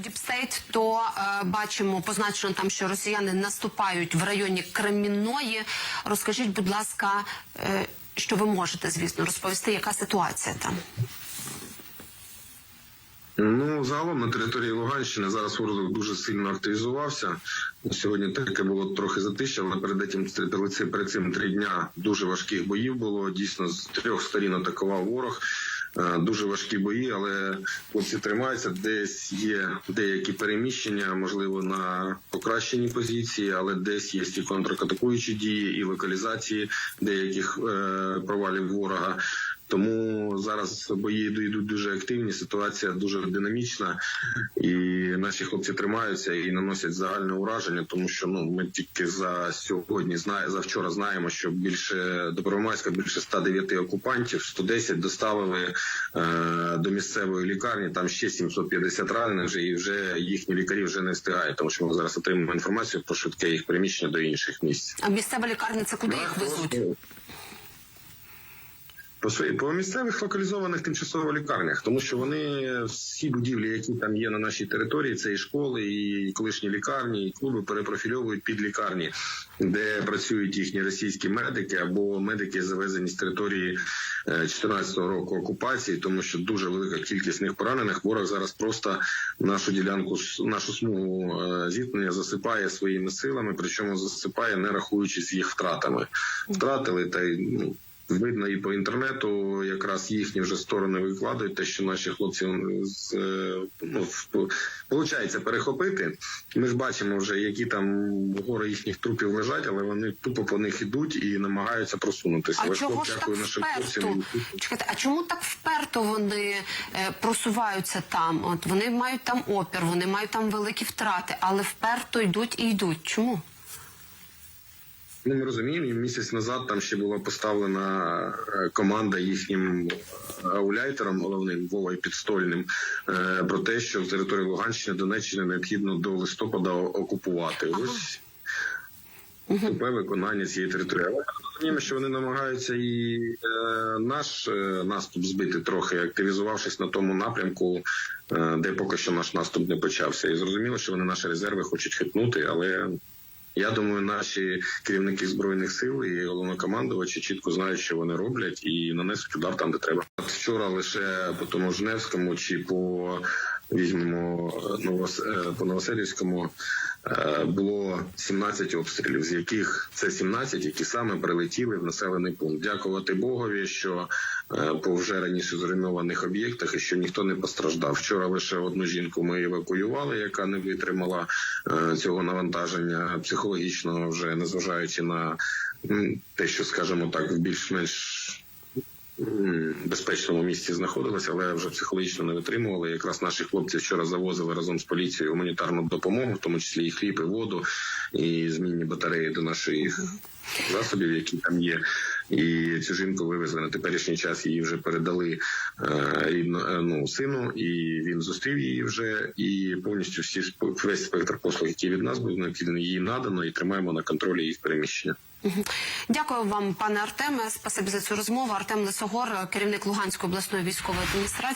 Діпстейт, то е, бачимо позначено там, що росіяни наступають в районі Кремінної. Розкажіть, будь ласка, е, що ви можете, звісно, розповісти, яка ситуація там? Ну, загалом на території Луганщини зараз ворог дуже сильно активізувався. Сьогодні таке було трохи затища, але перед цим- перед цим три дня дуже важких боїв було. Дійсно, з трьох сторін атакував ворог. Е, Дуже важкі бої, але хлопці тримаються. Десь є деякі переміщення, можливо, на покращені позиції, але десь є і контратакуючі дії, і локалізації деяких е, провалів ворога. Тому зараз бої йдуть дуже активні. Ситуація дуже динамічна, і наші хлопці тримаються і наносять загальне ураження, тому що ну ми тільки за сьогодні знає за вчора знаємо, що більше до Первомайська більше 109 окупантів, 110 доставили е, до місцевої лікарні. Там ще 750 ранених вже і вже їхні лікарі вже не встигають, тому що ми зараз отримуємо інформацію про швидке їх переміщення до інших місць. А місцева лікарня це куди їх везуть? По свої по місцевих локалізованих тимчасово лікарнях, тому що вони всі будівлі, які там є на нашій території, це і школи, і колишні лікарні, і клуби перепрофільовують під лікарні, де працюють їхні російські медики або медики, завезені з території 2014 року окупації, тому що дуже велика кількість них поранених. Ворог зараз просто нашу ділянку, нашу смугу е, зіткнення засипає своїми силами, причому засипає, не рахуючись їх втратами. Втратили та й ну. Видно і по інтернету, якраз їхні вже сторони викладають те, що наші хлопці з е, ну виходить перехопити. Ми ж бачимо вже, які там гори їхніх трупів лежать, але вони тупо по них ідуть і намагаються просунутися. А Але чого ж так вперто? хлопцям. Чекайте, а чому так вперто вони е, просуваються там? От вони мають там опір, вони мають там великі втрати, але вперто йдуть і йдуть. Чому? Ну, ми розуміємо, місяць назад там ще була поставлена е, команда їхнім ауляйтером, головним Вовою Підстольним, е, про те, що в території Луганщини, Донеччини необхідно до листопада окупувати. Ось тупе виконання цієї території. Але ми розуміємо, що вони намагаються і е, наш е, наступ збити трохи, активізувавшись на тому напрямку, е, де поки що наш наступ не почався. І зрозуміло, що вони наші резерви хочуть хитнути, але. Я думаю, наші керівники збройних сил і головнокомандувачі чітко знають, що вони роблять, і нанесуть удар там, де треба. От Вчора лише по тому Жневському чи по візьмемо Новос... е, по Новоселівському е, було 17 обстрілів, з яких це 17, які саме прилетіли в населений пункт. Дякувати Богові, що е, по вже раніше зруйнованих об'єктах і що ніхто не постраждав. Вчора лише одну жінку ми евакуювали, яка не витримала е, цього навантаження психологічного, вже незважаючи на те, що скажімо так, в більш-менш безпечному місці знаходилися, але вже психологічно не витримували. Якраз наші хлопці вчора завозили разом з поліцією гуманітарну допомогу, в тому числі і хліб, і воду, і змінні батареї до наших засобів, які там є. І цю жінку вивезли на теперішній час. Її вже передали е, рідно е, ну, сину, і він зустрів її вже. І повністю всі весь спектр послуг, які від нас був необхідний, її надано і тримаємо на контролі їх переміщення. Дякую вам, пане Артеме. Спасибі за цю розмову. Артем Лисогор, керівник Луганської обласної військової адміністрації.